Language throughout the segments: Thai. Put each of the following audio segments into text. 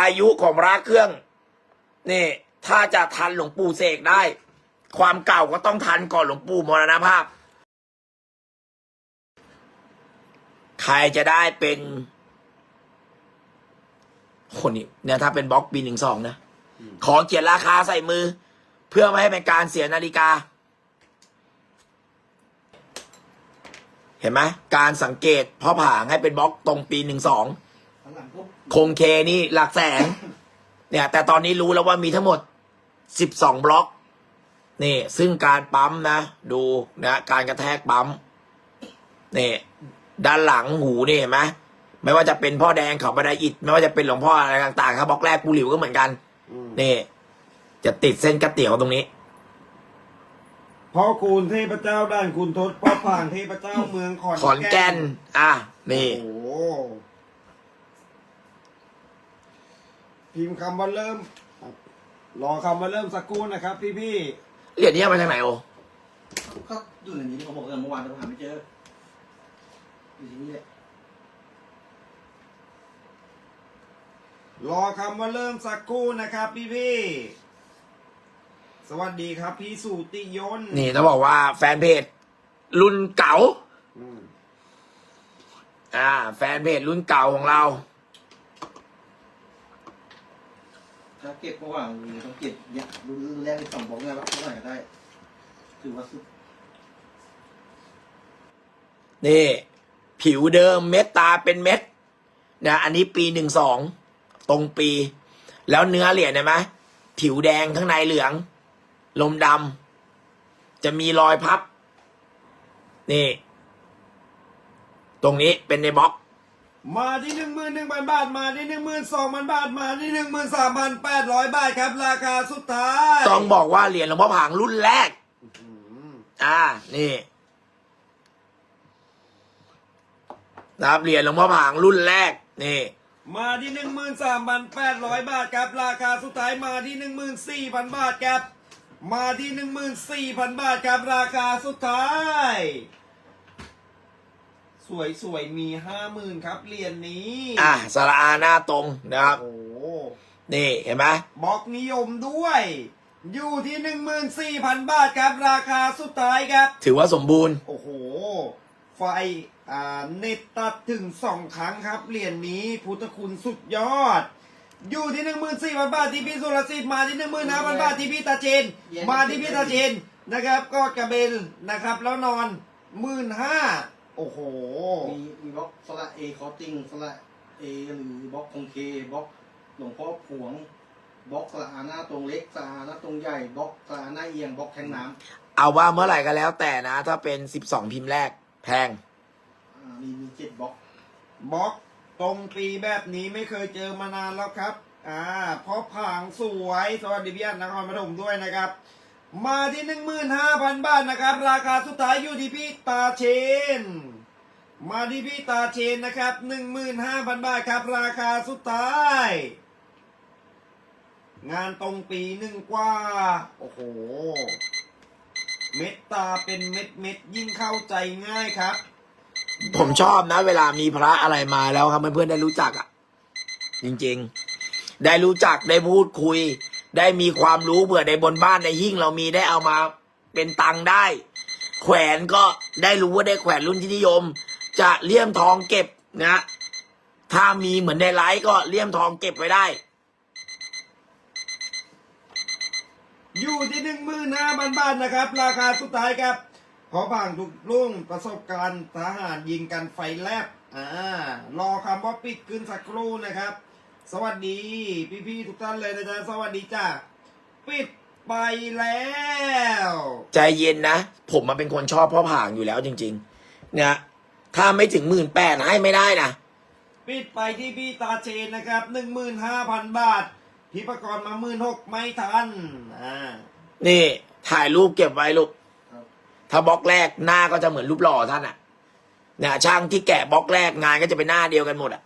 อายุของพระเครื่องนี่ถ้าจะทันหลวงปู่เสกได้ ความเก่าก็ต้องทันก่อนหลวงปู่มรณภาพ ใครจะได้เป็นคนนี้เนี่ยถ้าเป็นบล็อกปีหนึ่งสองนะขอเขียนราคาใส่มือ เพื่อไม่ให้เป็นการเสียนาฬิกา เห็นไหมการสังเกตพราะผ่างให้เป็นบล็อกตรงปีหนึ่งสอง คงเคนี่หลักแสน เนี่ย แต่ตอนนี้รู้แล้วว่ามีทั้งหมดสิบสองบล็อก นี่ ซึ่งการปั๊มนะ ดูนะ การกระแทกปั๊มนี่ด้านหลังหูนี่เห็นไหมไม่ว่าจะเป็นพ่อแดงเขาบันไดอิฐไม่ว่าจะเป็นหลวงพ่ออะไรต่างๆ ครับบล็อกแรกปูหลิวก็เหมือนกันนี่ จะติดเส้นกระเตี๋ยวตรงนี้พ่อคูณเทพเจ้าด้านคุณทศพ่อผ่างเทพเจ้าเมืองขอนขอนแก่น อะนี่โอ้โห พิมพ์คำว่าเริ่มรอคำว่าเริ่มสักครู่นะครับ พี่พี่เหรียญนี้เอามาจากไหนโอก็อยู่ในนี้เขาบอกว่าเมื่อวานเราหาไม่เจออยู่ที่นี่แหละๆรอคำว่าเริ่มสักครู่นะครับ พี่พี่ๆสวัสดีครับ พี่สุติยนต์นี่ต้องบอกว่าแฟนเพจรุ่นเก่า อืม อ่า แฟนเพจรุ่นเก่าของเรา ถ้าเก็บระหว่างต้องเก็บเนี่ยรุ่นแรกที่สองบอกไงว่าเท่าไหร่ก็ได้ ถือว่าสุดนี่ ผิวเดิมเม็ดตาเป็นเม็ดนะอันนี้ปีหนึ่งสองตรงปี แล้วเนื้อเหรียญเห็นไหมผิวแดงข้างในเหลือง ลมดำจะมีรอยพับ นี่ ตรงนี้เป็นในบล็อก มาที่หนึ่งหมื่นหนึ่งพันบาทมาที่หนึ่งหมื่นสองพันบาทมาที่หนึ่งหมื่นสามพันแปดร้อยบาทครับ ราคาสุดท้ายต้องบอกว่าเหรียญหลวงพ่อผางรุ่นแรกอืมอ่า นี่นะครับเหรียญหลวงพ่อผางรุ่นแรก นี่ มาที่หนึ่งหมื่นสามพันแปดร้อยบาทครับ ราคาสุดท้ายมาที่หนึ่งหมื่นสี่พันบาทครับ มาที่หนึ่งหมื่นสี่พันบาทครับ ราคาสุดท้าย สวยสวยๆมีห้าหมื่นครับเหรียญนี้อ่าสระอาหน้าตรงนะครับ โอ้โหนี่เห็นไหมบล็อกนิยมด้วย อยู่ที่หนึ่งหมื่นสี่พันบาทครับราคาสุดท้ายครับ ถือว่าสมบูรณ์ โอ้โห ไฟอ่าเน็ตตัดถึงสองครั้งครับเหรียญนี้พุทธคุณสุดยอด อยู่ที่หนึ่งหมื่นสี่พันบาทที่พี่สุรสิทธิ์มาที่หนึ่งหมื่นห้าพันบาทที่พี่ตาเจน มาที่พี่ตาเจนนะครับ ก็กระเบนนะครับ แล้วนอนหมื่นห้า โอ้โห มีมีบล็อกสละเอคอร์ติงสละเอหรือบล็อกคงเคบล็อกหลวงพ่อผวงบล็อกสละอาหน้าตรงเล็กสละอาหน้าตรงใหญ่บล็อกสละอาหน้าเอียงบล็อกแทงน้ำเอาว่าเมื่อไหร่ก็แล้วแต่นะ ถ้าเป็นสิบสองพิมพ์แรก แพงอ่ามีมีเจ็ดบล็อกบล็อกตรงปีแบบนี้ไม่เคยเจอมานานแล้วครับ อ่าเพราะผางสวยสวัสดีพี่อันนครปฐมด้วยนะครับ มาที่หนึ่งหมื่นห้าพันบาทนะครับ ราคาสุดท้ายอยู่ที่พี่ตาเชน มาที่พี่ตาเชนนะครับหนึ่งหมื่นห้าพันบาทครับ ราคาสุดท้าย งานตรงปีหนึ่งกว่า โอ้โห เม็ดตาเป็นเม็ดเม็ดยิ่งเข้าใจง่ายครับ ผมชอบนะ เวลามีพระอะไรมาแล้วครับเพื่อนๆได้รู้จักอะ จริงๆ ได้รู้จักได้พูดคุย ได้มีความรู้เผื่อในบนบ้านในหิ้งเรามีได้เอามาเป็นตังค์ได้ แขวนก็ได้รู้ว่าได้แขวนรุ่นที่นิยม จะเลี่ยมทองเก็บนะถ้ามีเหมือนในไลฟ์ก็เลี่ยมทองเก็บไว้ได้ อยู่ที่หนึ่งหมื่นห้าพันบาทนะครับ ราคาสุดท้ายครับ ขอผ่านทุกรุ่งประสบการณ์ทหารยิงกันไฟแลบอ่ารอคำว่าปิดขึ้นสักครู่นะครับ สวัสดีพี่ๆทุกท่านเลยนะจ๊ะสวัสดีจ้าปิดไปแล้ว ใจเย็นนะ ผมมันเป็นคนชอบพ่อผางอยู่แล้วจริง ๆ เนี่ย ถ้าไม่ถึงหมื่นแปดให้ไม่ได้นะ ปิดไปที่พี่ตาเชนนะครับหนึ่งหมื่นห้าพันบาทพี่ประกรณ์มาหมื่นหกไม่ทันอ่านี่ ถ่ายรูปเก็บไว้ลูกครับถ้าบล็อกแรกหน้าก็จะเหมือนรูปหล่อท่านอะเนี่ยช่างที่แกะบล็อกแรกงานก็จะเป็นหน้าเดียวกันหมดอะ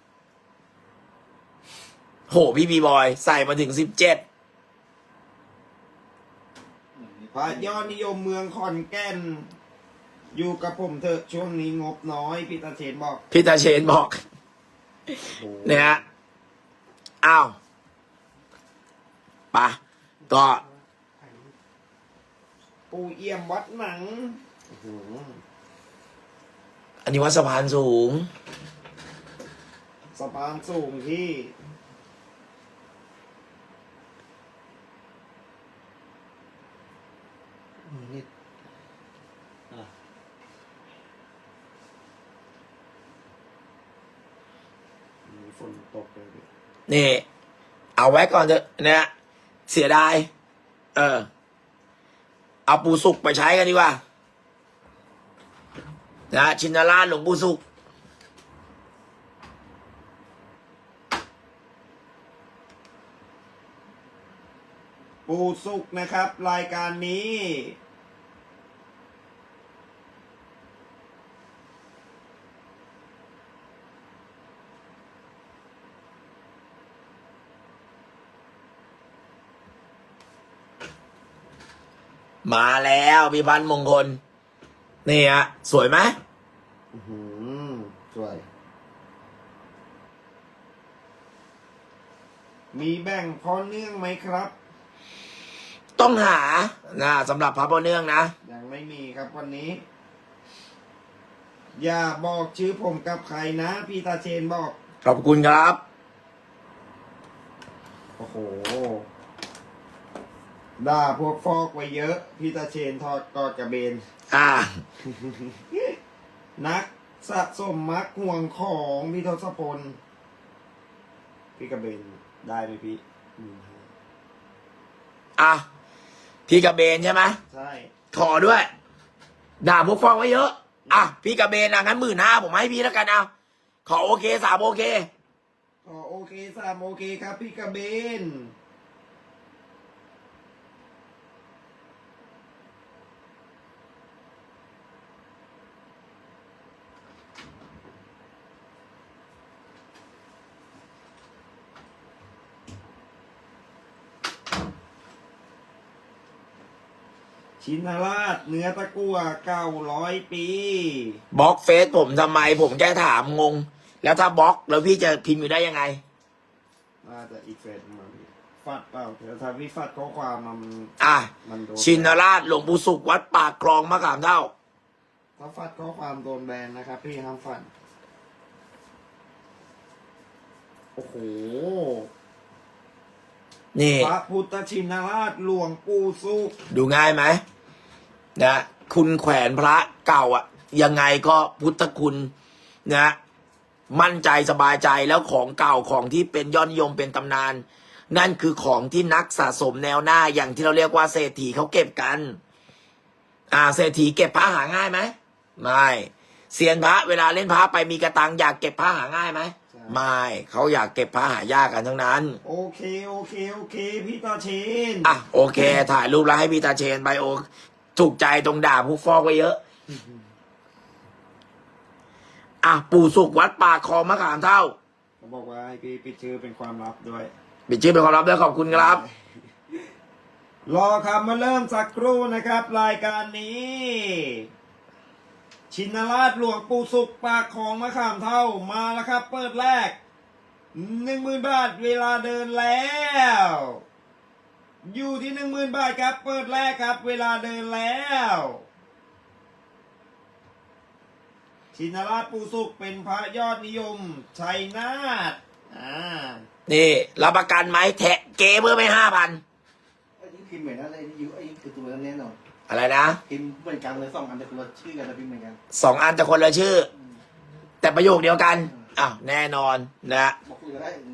โหพี่บีบอย ใส่มาถึงสิบเจ็ดพระยอดนิยมเมืองขอนแก่น อยู่กับผมเถอะช่วงนี้งบน้อยพี่ตาเชนบอกพี่ตาเชนบอกเนี่ยฮะอ้าวไปะก็ปูเอี่ยมวัดหนังอื้อหืออันนี้วัดสะพานสูง สะพานสูงที่มีฝนตกเลยพี่ นี่ เอาไว้ก่อนเถอะเนี่ยเสียดาย เออ เอาปูสุกไปใช้กันดีกว่า นะชินราชหลวงปู่สุกปูสุกนะครับ รายการนี้ มาแล้วพี่พันธ์มงคล นี่ฮะ สวยไหมอื้อหือสวย มีแบ่งพอเนื่องไหมครับ ต้องหานะสำหรับพระพ่อเนื่องนะ ยังไม่มีครับวันนี้ อย่าบอกชื่อผมกับใครนะ พี่ตาเชนบอก ขอบคุณครับ โอ้โห ด่าพวกฟอกไว้เยอะ พี่ตาเชนทอดกอดกระเบน อ่า นักสะสมมักห่วงของพี่ทศพล พี่กระเบนได้ไหมพี่อืมอะ พี่กระเบนใช่ไหมใช่ ขอด้วย ด่าพวกฟ้องไว้เยอะ อะ พี่กระเบนอะงั้นหมื่นห้าผมให้พี่แล้วกันเอาขอโอเคสามโอเคก็โอเคสามโอเคครับ พี่กระเบน ชินราชเนื้อตะกั่วเก้าร้อยปีบล็อกเฟซผมทำไมผมแค่ถามงง แล้วถ้าบล็อกแล้วพี่จะพิมพ์อยู่ได้ยังไง น่าจะอีกเฟสมาพี่ฟัดเปล่าแต่ถ้าพี่ฟัดข้อความมันอะ มันโดนชินราชหลวงปู่สุขวัดปากคลองมะขามเท่า ถ้าฟัดข้อความโดนแบนนะครับ พี่ห้ามฟัดโอ้โหนี่ พระพุทธชินราชหลวงปู่สุข ดูง่ายไหม นะคุณแขวนพระเก่าอะยังไงก็พุทธคุณนะมั่นใจสบายใจแล้วของเก่าของที่เป็นยอดนิยมเป็นตำนาน นั่นคือของที่นักสะสมแนวหน้าอย่างที่เราเรียกว่าเศรษฐีเขาเก็บกัน อ่าเศรษฐีเก็บพระหาง่ายไหมไม่เซียนพระเวลาเล่นพระไปมีกระตังอยากเก็บพระหาง่ายไหมไม่เขาอยากเก็บพระหายากกันทั้งนั้น โอเคโอเคโอเคพี่ตาเชนอะโอเค ถ่ายรูปแล้วให้พี่ตาเชนไปโอ ถูกใจตรงด่าผู้ฟอกไว้เยอะ อะปู่สุกวัดป่าคลองมะขามเท่าเขาบอกว่าให้พี่ปิดชื่อเป็นความลับด้วย ปิดชื่อเป็นความลับด้วยขอบคุณครับ รอคำมาเริ่มสักครู่นะครับ รายการนี้ ชินราชหลวงปู่สุขปากของมะขามเท่ามาแล้วครับ เปิดแรกหนึ่งหมื่นบาทเวลาเดินแล้ว อยู่ที่หนึ่งหมื่นบาทครับ เปิดแรกครับ เวลาเดินแล้ว ชินราชปู่สุขเป็นพระยอดนิยม ชัยนาทอ่านี่รับประกันไหมแทะเกเบอร์ไม่ห้าพันไอ้นี่พิมพ์เหมือนอะไรนี่อยู่ไอ้นี่คือตัวนั้นแน่นอนอะไรนะพิมพ์เหมือนกันเลยสองอันแต่คนละชื่อกันแต่พิมพ์เหมือนกันสองอันแต่คนละชื่อ แต่ประโยคเดียวกันอ้าวแน่นอนนะบอกคุยกันได้อย่าง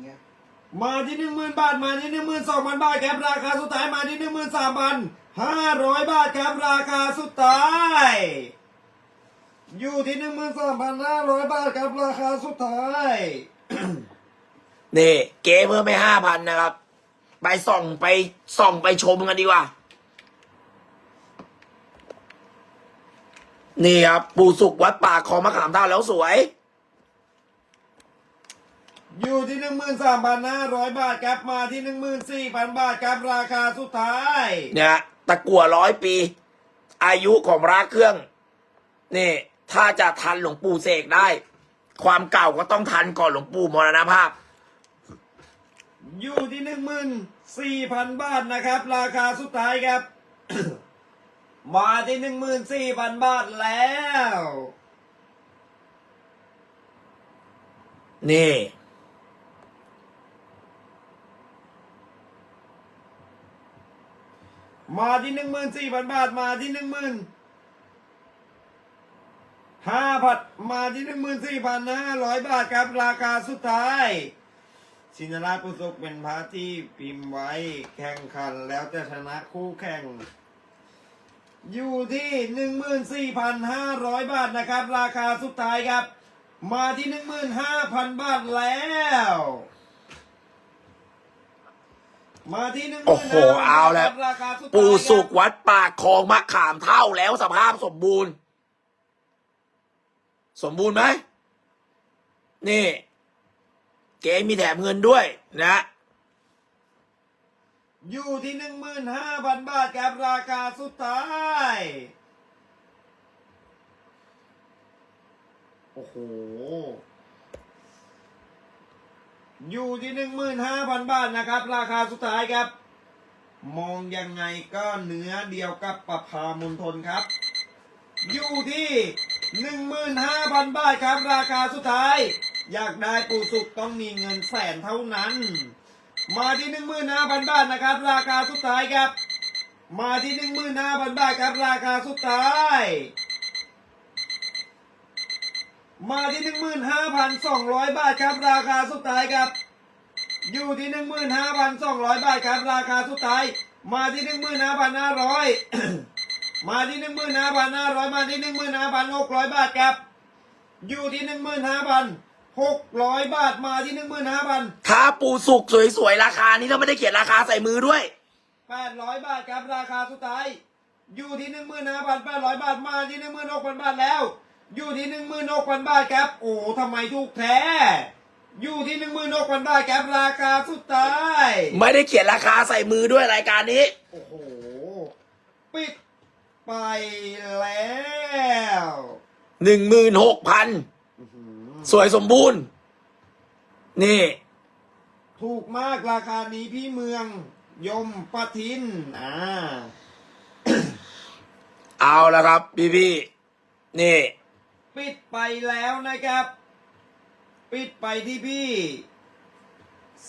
เงี้ย มาที่หนึ่งหมื่นบาทมาที่หนึ่งหมื่นสองพันบาทครับราคาสุดท้ายมาที่หนึ่งหมื่นสามพันห้าร้อยบาทครับราคาสุดท้าย อยู่ที่หนึ่งหมื่นสามพันห้าร้อยบาทครับราคาสุดท้าย นี่เกมเบอร์ไม่ห้าพันนะครับ ไปส่องไปส่องไปชมกันดีกว่า นี่ครับ ปู่สุกวัดป่าคอมะขามเท่าแล้วสวย อยู่ที่หนึ่งหมื่นสามพันห้าร้อยบาทครับมาที่หนึ่งหมื่นสี่พันบาทครับราคาสุดท้าย เนี่ยตะกั่วร้อยปี อายุของพระเครื่อง นี่ ถ้าจะทันหลวงปู่เสกได้ ความเก่าก็ต้องทันก่อนหลวงปู่มรณภาพ อยู่ที่หนึ่งหมื่นสี่พันบาทนะครับ ราคาสุดท้ายครับ มาที่หนึ่งหมื่นสี่พันบาทแล้ว นี่ มาที่หนึ่งหมื่นสี่พันบาท มาที่หนึ่งหมื่นห้าพันมาที่หนึ่งหมื่นสี่พันห้าร้อยบาทครับ ราคาสุดท้าย ชินราชปุสุกเป็นพระที่พิมพ์ไว้แข่งขันแล้วจะชนะคู่แข่ง อยู่ที่หนึ่งหมื่นสี่พันห้าร้อยบาทนะครับ ราคาสุดท้ายครับ มาที่หนึ่งหมื่นห้าพันบาทแล้ว มาที่หนึ่งโอ้โหเอาแล้วราคาสุดท้ายปู่สุกครับวัดปากคลองมะขามเท่าแล้วสภาพสมบูรณ์ สมบูรณ์ไหมนี่ เกมมีแถมเงินด้วยนะ อยู่ที่หนึ่งหมื่นห้าพันบาทครับราคาสุดท้ายโอ้โห อยู่ที่หนึ่งหมื่นห้าพันบาทนะครับ ราคาสุดท้ายครับ มองยังไงก็เนื้อเดียวกับประพามณฑลครับ อยู่ที่หนึ่งหมื่นห้าพันบาทครับ ราคาสุดท้าย อยากได้ปูสุกต้องมีเงินแสนเท่านั้น มาที่หนึ่งหมื่นห้าพันบาทนะครับ ราคาสุดท้ายครับ มาที่หนึ่งหมื่นห้าพันบาทครับ ราคาสุดท้าย มาที่หนึ่งหมื่นห้าพันสองร้อยบาทครับ ราคาสุดท้ายครับ อยู่ที่หนึ่งหมื่นห้าพันสองร้อยบาทครับ ราคาสุดท้าย มาที่หนึ่งหมื่นห้าพันห้าร้อยมาที่หนึ่งหมื่นห้าพันห้าร้อยมาที่หนึ่งหมื่นห้าพันหกร้อยบาทครับ อยู่ที่หนึ่งหมื่นห้าพันหกร้อยบาทมาที่หนึ่งหมื่นห้าพันถ้าปูสุกสวยๆราคานี้เราไม่ได้เขียนราคาใส่มือด้วยแปดร้อยบาทครับราคาสุดท้าย อยู่ที่หนึ่งหมื่นห้าพันแปดร้อยบาทมาที่หนึ่งหมื่นหกพันบาทแล้ว อยู่ที่หนึ่งหมื่นหกพันบาทครับ โอ้ทำไมถูกแท้ อยู่ที่หนึ่งหมื่นหกพันบาทครับราคาสุดท้าย ไม่ได้เขียนราคาใส่มือด้วยรายการนี้ โอ้โห ปิดไปแล้วหนึ่งหมื่นหกพันอื้อหือสวยสมบูรณ์ นี่ ถูกมากราคานี้พี่เมือง ยมปะทิน อ่า เอาละครับ พี่พี่ๆนี่ ปิดไปแล้วนะครับ ปิดไปที่พี่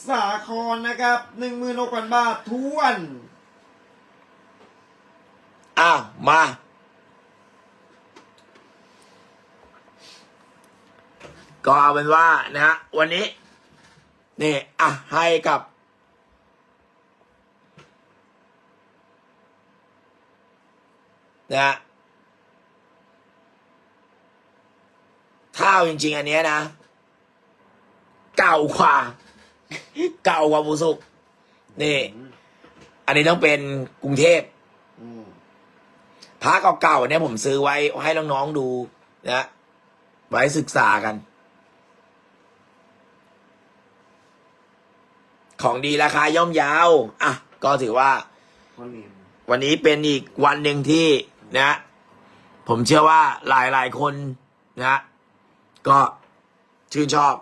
สาครนะครับหนึ่งหมื่นหกพันบาททวนอะมา ก็เอาเป็นว่านะฮะวันนี้ นี่ อะ ให้กับนะ ฮะข้าวจริง ๆ อันเนี้ยนะ เก่ากว่า เก่ากว่าบุสุกนี่ อันนี้ต้องเป็นกรุงเทพอืมพระเก่าๆเนี่ยผมซื้อไว้ให้น้องๆดูนะไว้ศึกษากัน ของดีราคาย่อมเยาวอะก็ถือว่าคนนี้วันนี้เป็นอีกวันหนึ่งที่นะ ผมเชื่อว่าหลายๆคนนะ ก็ชื่นชอบ